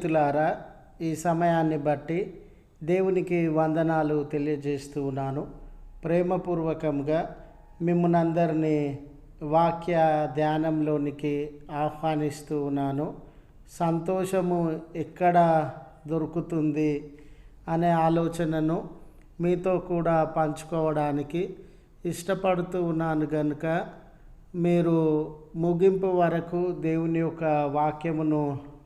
స్నేహితులారా ఈ సమయాన్ని బట్టి దేవునికి వందనాలు తెలియజేస్తూ ఉన్నాను. ప్రేమపూర్వకంగా మిమ్మల్ని అందరినీ వాక్య ధ్యానంలోనికి ఆహ్వానిస్తూ ఉన్నాను. సంతోషము ఎక్కడ దొరుకుతుంది అనే ఆలోచనను మీతో కూడా పంచుకోవడానికి ఇష్టపడుతూ ఉన్నాను కనుక మీరు ముగింపు వరకు దేవుని యొక్క వాక్యమును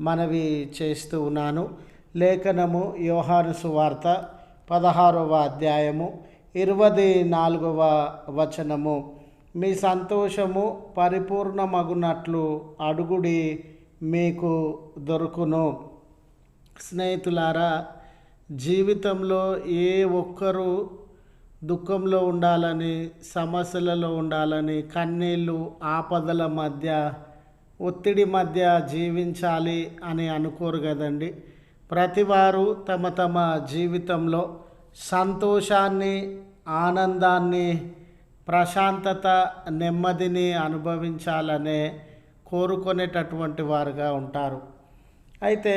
మనవి చేస్తూ ఉన్నాను. లేఖనము యోహాను సువార్త పదహారవ అధ్యాయము ఇరవై నాలుగవ వచనము. మీ సంతోషము పరిపూర్ణమగునట్లు అడుగుడి మీకు దొరుకును. స్నేహితులారా జీవితంలో ఏ ఒక్కరూ దుఃఖంలో ఉండాలని సమస్యలలో ఉండాలని కన్నీళ్ళు ఆపదల మధ్య ఒత్తిడి మధ్య జీవించాలి అని అనుకోరు కదండి. ప్రతివారు తమ తమ జీవితంలో సంతోషాన్ని ఆనందాన్ని ప్రశాంతత నెమ్మదిని అనుభవించాలనే కోరుకునేటటువంటి వారుగా ఉంటారు. అయితే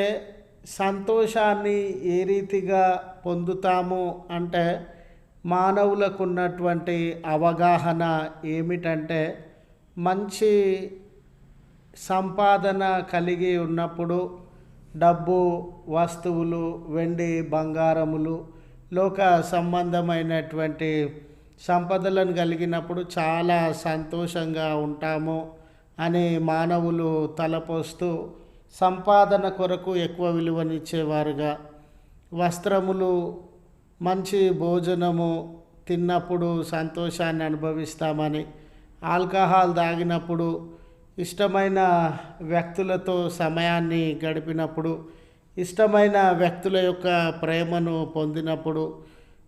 సంతోషాన్ని ఏ రీతిగా పొందుతాము అంటే మానవులకు ఉన్నటువంటి అవగాహన ఏమిటంటే మంచి సంపాదన కలిగి ఉన్నప్పుడు డబ్బు వస్తువులు వెండి బంగారములు లోక సంబంధమైనటువంటి సంపదలను కలిగినప్పుడు చాలా సంతోషంగా ఉంటాము అని మానవులు తలపోస్తూ సంపాదన కొరకు ఎక్కువ విలువనిచ్చేవారుగా. వస్త్రములు మంచి భోజనము తిన్నప్పుడు సంతోషాన్ని అనుభవిస్తామని ఆల్కహాల్ తాగినప్పుడు ఇష్టమైన వ్యక్తులతో సమయాన్ని గడిపినప్పుడు ఇష్టమైన వ్యక్తుల యొక్క ప్రేమను పొందినప్పుడు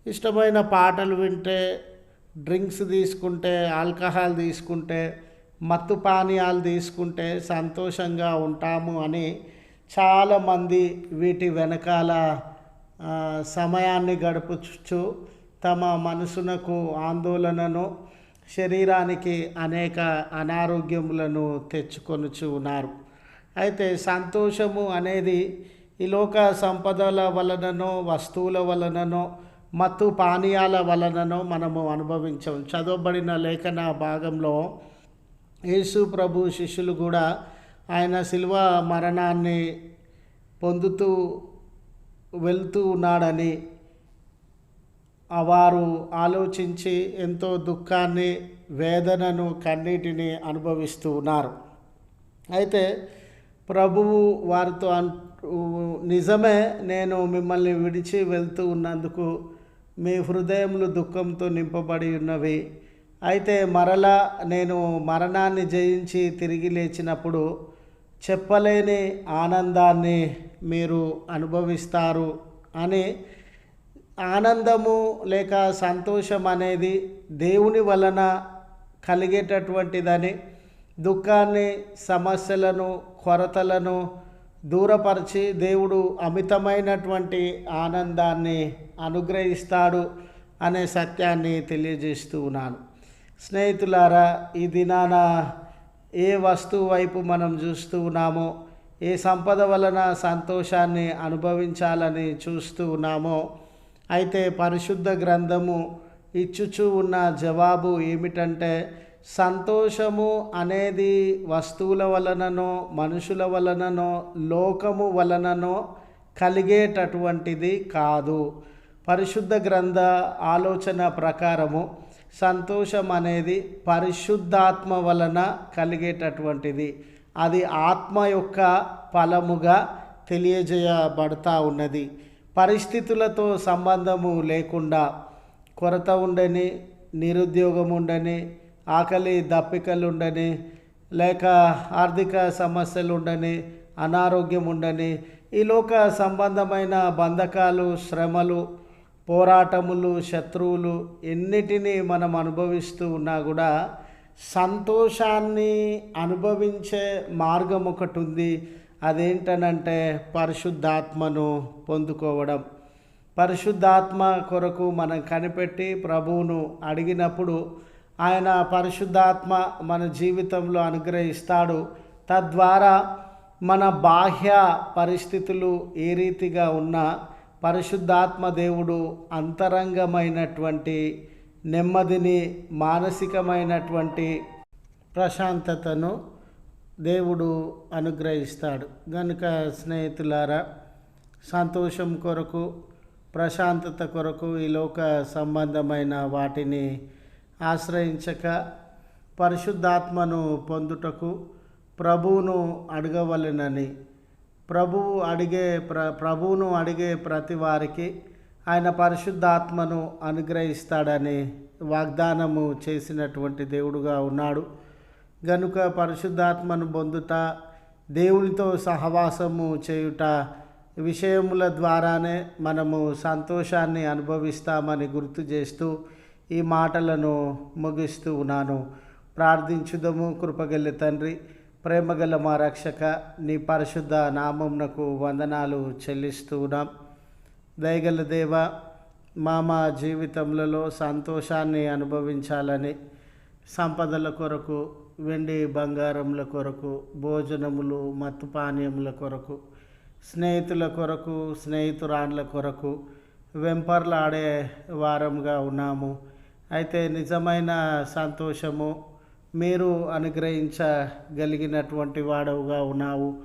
ఇష్టమైన పాటలు వింటే డ్రింక్స్ తీసుకుంటే ఆల్కహాల్ తీసుకుంటే మత్తు పానీయాలు తీసుకుంటే సంతోషంగా ఉంటాము అని చాలామంది వీటి వెనకాల సమయాన్ని గడుపుచు తమ మనసునకు ఆందోళనను శరీరానికి అనేక అనారోగ్యములను తెచ్చుకొనుచు ఉన్నారు. అయితే సంతోషము అనేది ఈ లోక సంపదల వలననో వస్తువుల వలననో మత్తు పానీయాల వలననో మనము అనుభవించాం. చదవబడిన లేఖన భాగంలో యేసు ప్రభు శిష్యులు కూడా ఆయన శిల్వ మరణాన్ని పొందుతూ వెళ్తూ ఉన్నాడని వారు ఆలోచించి ఎంతో దుఃఖాన్ని వేదనను కన్నీటిని అనుభవిస్తూ ఉన్నారు. అయితే ప్రభువు వారితో నిజమే నేను మిమ్మల్ని విడిచి వెళ్తూ ఉన్నందుకు మీ హృదయములు దుఃఖంతో నింపబడి ఉన్నవి. అయితే మరలా నేను మరణాన్ని జయించి తిరిగి లేచినప్పుడు చెప్పలేని ఆనందాన్ని మీరు అనుభవిస్తారు అని ఆనందము లేక సంతోషం అనేది దేవుని వలన కలిగేటటువంటిదని దుఃఖాన్ని సమస్యలను కొరతలను దూరపరిచి దేవుడు అమితమైనటువంటి ఆనందాన్ని అనుగ్రహిస్తాడు అనే సత్యాన్ని తెలియజేస్తూ ఉన్నాను. స్నేహితులారా ఈ దినాన ఏ వస్తువు వైపు మనం చూస్తూ ఉన్నామో ఏ సంపద వలన సంతోషాన్ని అనుభవించాలని చూస్తూ ఉన్నామో అయితే పరిశుద్ధ గ్రంథము ఇచ్చుచూ ఉన్న జవాబు ఏమిటంటే సంతోషము అనేది వస్తువుల వలననో మనుషుల వలననో లోకము వలననో కలిగేటటువంటిది కాదు. పరిశుద్ధ గ్రంథ ఆలోచన ప్రకారము సంతోషం అనేది పరిశుద్ధాత్మ వలన కలిగేటటువంటిది. అది ఆత్మ యొక్క ఫలముగా తెలియజేయబడతా ఉన్నది. పరిస్థితులతో సంబంధము లేకుండా కొరత ఉండని నిరుద్యోగం ఉండని ఆకలి దప్పికలు ఉండని లేక ఆర్థిక సమస్యలు ఉండని అనారోగ్యం ఉండని ఈ లోక సంబంధమైన బంధకాలు శ్రమలు పోరాటములు శత్రువులు ఎన్నిటినీ మనం అనుభవిస్తూ ఉన్నా కూడా సంతోషాన్ని అనుభవించే మార్గం ఒకటి ఉంది అదేంటనంటే పరిశుద్ధాత్మను పొందుకోవడం. పరిశుద్ధాత్మ కొరకు మనం కనిపెట్టి ప్రభువును అడిగినప్పుడు ఆయన పరిశుద్ధాత్మ మన జీవితంలో అనుగ్రహిస్తాడు. తద్వారా మన బాహ్య పరిస్థితులు ఏ రీతిగా ఉన్నా పరిశుద్ధాత్మ దేవుడు అంతరంగమైనటువంటి నెమ్మదిని మానసికమైనటువంటి ప్రశాంతతను దేవుడు అనుగ్రహిస్తాడు. కనుక స్నేహితులారా సంతోషం కొరకు ప్రశాంతత కొరకు ఈ లోక సంబంధమైన వాటిని ఆశ్రయించక పరిశుద్ధాత్మను పొందుటకు ప్రభువును అడగవలెనని. ప్రభువు అడిగే ప్ర ప్రభువును అడిగే ప్రతి వారికి ఆయన పరిశుద్ధాత్మను అనుగ్రహిస్తాడని వాగ్దానము చేసినటువంటి దేవుడుగా ఉన్నాడు. గనుక పరిశుద్ధాత్మను పొందుట దేవునితో సహవాసము చేయుట విషయముల ద్వారానే మనము సంతోషాన్ని అనుభవిస్తామని గుర్తు చేస్తూ ఈ మాటలను ముగిస్తూ ఉన్నాను. ప్రార్థించుదము కృపగల తండ్రి ప్రేమగల మా రక్షక నీ పరిశుద్ధ నామంనకు వందనాలు చెల్లిస్తూ ఉన్నాం. దయగల దేవ మా మా జీవితములలో సంతోషాన్ని అనుభవించాలని సంపదల కొరకు వెండి బంగారముల కొరకు భోజనములు మత్తు పానీయముల కొరకు స్నేహితుల కొరకు స్నేహితురాండ్ల కొరకు వెంపర్లాడే వారంగా ఉన్నాము. అయితే నిజమైన సంతోషము మీరు అనుగ్రహించగలిగినటువంటి వాడవుగా ఉన్నావు.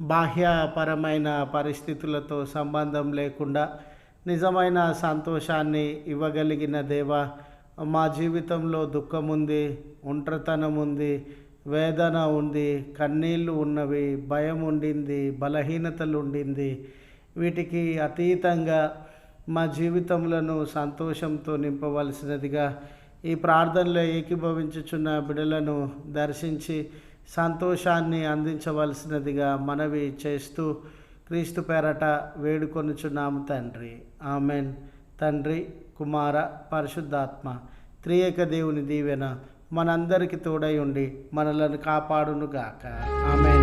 బాహ్యపరమైన పరిస్థితులతో సంబంధం లేకుండా నిజమైన సంతోషాన్ని ఇవ్వగలిగిన దేవా మా జీవితంలో దుఃఖం ఉంది ఒంటరితనం ఉంది వేదన ఉంది కన్నీళ్ళు ఉన్నవి భయం ఉండింది బలహీనతలు ఉండింది వీటికి అతీతంగా మా జీవితములను సంతోషంతో నింపవలసినదిగా ఈ ప్రార్థనలో ఏకీభవించుచున్న బిడలను దర్శించి సంతోషాన్ని అందించవలసినదిగా మనవి చేస్తూ క్రీస్తు పేరట వేడుకొనుచున్నాము తండ్రి. ఆమెన్. తండ్రి కుమార పరిశుద్ధాత్మ త్రియేక దేవుని దీవెన మనందరికీ తోడై ఉండి మనలను కాపాడునుగాక. ఆమె